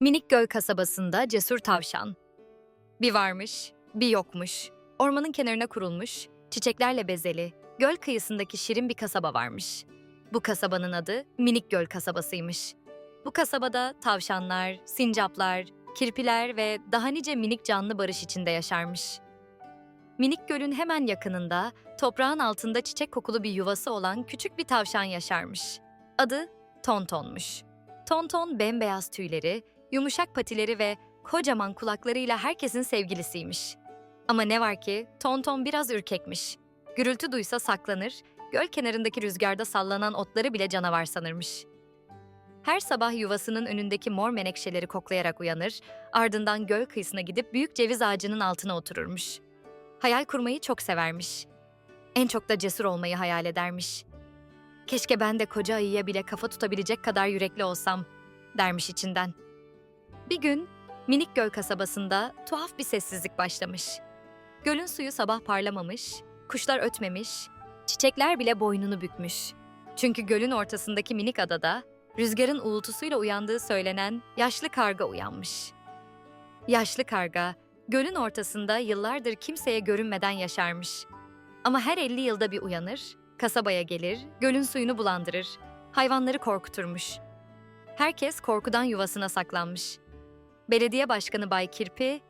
Minik göl kasabasında cesur tavşan. Bir varmış, bir yokmuş. Ormanın kenarına kurulmuş, çiçeklerle bezeli, göl kıyısındaki şirin bir kasaba varmış. Bu kasabanın adı Minik Göl kasabasıymış. Bu kasabada tavşanlar, sincaplar, kirpiler ve daha nice minik canlı barış içinde yaşarmış. Minik gölün hemen yakınında, toprağın altında çiçek kokulu bir yuvası olan küçük bir tavşan yaşarmış. Adı Tonton'muş. Tonton bembeyaz tüyleri, yumuşak patileri ve kocaman kulaklarıyla herkesin sevgilisiymiş. Ama ne var ki Tonton biraz ürkekmiş. Gürültü duysa saklanır, göl kenarındaki rüzgarda sallanan otları bile canavar sanırmış. Her sabah yuvasının önündeki mor menekşeleri koklayarak uyanır, ardından göl kıyısına gidip büyük ceviz ağacının altına otururmuş. Hayal kurmayı çok severmiş. En çok da cesur olmayı hayal edermiş. Keşke ben de koca ayıya bile kafa tutabilecek kadar yürekli olsam, dermiş içinden. Bir gün minik göl kasabasında tuhaf bir sessizlik başlamış. Gölün suyu sabah parlamamış, kuşlar ötmemiş, çiçekler bile boynunu bükmüş. Çünkü gölün ortasındaki minik adada rüzgarın uğultusuyla uyandığı söylenen yaşlı karga uyanmış. Yaşlı karga gölün ortasında yıllardır kimseye görünmeden yaşarmış. Ama her 50 yılda bir uyanır, kasabaya gelir, gölün suyunu bulandırır, hayvanları korkuturmuş. Herkes korkudan yuvasına saklanmış. Belediye Başkanı Bay Kirpi,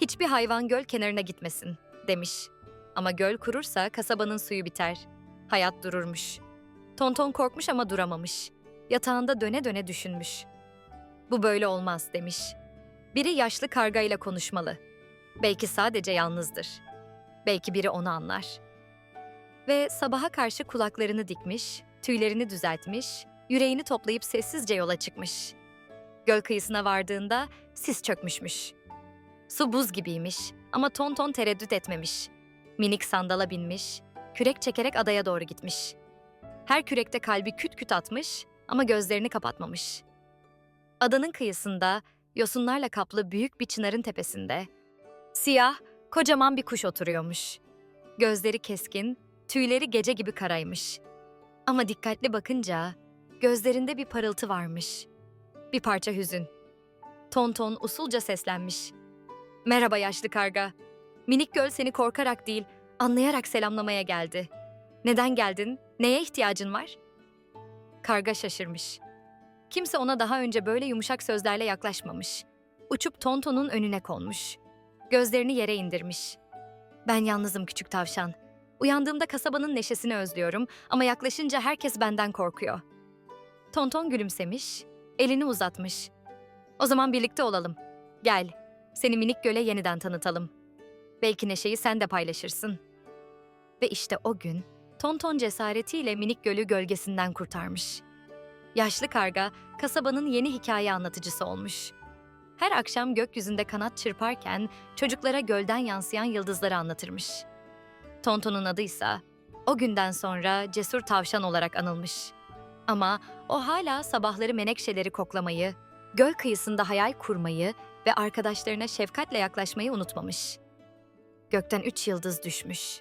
hiçbir hayvan göl kenarına gitmesin demiş. Ama göl kurursa kasabanın suyu biter. Hayat dururmuş. Tonton korkmuş ama duramamış. Yatağında döne döne düşünmüş. Bu böyle olmaz demiş. Biri yaşlı kargayla konuşmalı. Belki sadece yalnızdır. Belki biri onu anlar. Ve sabaha karşı kulaklarını dikmiş, tüylerini düzeltmiş, yüreğini toplayıp sessizce yola çıkmış. Göl kıyısına vardığında sis çökmüşmüş. Su buz gibiymiş ama Tonton tereddüt etmemiş. Minik sandala binmiş, kürek çekerek adaya doğru gitmiş. Her kürekte kalbi küt küt atmış ama gözlerini kapatmamış. Adanın kıyısında, yosunlarla kaplı büyük bir çınarın tepesinde, siyah, kocaman bir kuş oturuyormuş. Gözleri keskin, tüyleri gece gibi karaymış. Ama dikkatli bakınca gözlerinde bir parıltı varmış. Bir parça hüzün. Tonton usulca seslenmiş. Merhaba yaşlı karga. Minik göl seni korkarak değil, anlayarak selamlamaya geldi. Neden geldin? Neye ihtiyacın var? Karga şaşırmış. Kimse ona daha önce böyle yumuşak sözlerle yaklaşmamış. Uçup Tonton'un önüne konmuş. Gözlerini yere indirmiş. Ben yalnızım küçük tavşan. Uyandığımda kasabanın neşesini özlüyorum ama yaklaşınca herkes benden korkuyor. Tonton gülümsemiş, elini uzatmış. O zaman birlikte olalım. Gel, seni minik göle yeniden tanıtalım. Belki neşeyi sen de paylaşırsın. Ve işte o gün Tonton cesaretiyle minik gölü gölgesinden kurtarmış. Yaşlı karga kasabanın yeni hikaye anlatıcısı olmuş. Her akşam gökyüzünde kanat çırparken çocuklara gölden yansıyan yıldızları anlatırmış. Tonton'un adıysa o günden sonra cesur tavşan olarak anılmış. Ama o hala sabahları menekşeleri koklamayı, göl kıyısında hayal kurmayı ve arkadaşlarına şefkatle yaklaşmayı unutmamış. Gökten üç yıldız düşmüş.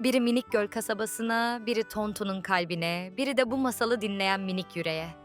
Biri minik göl kasabasına, biri Tonton'un kalbine, biri de bu masalı dinleyen minik yüreğe.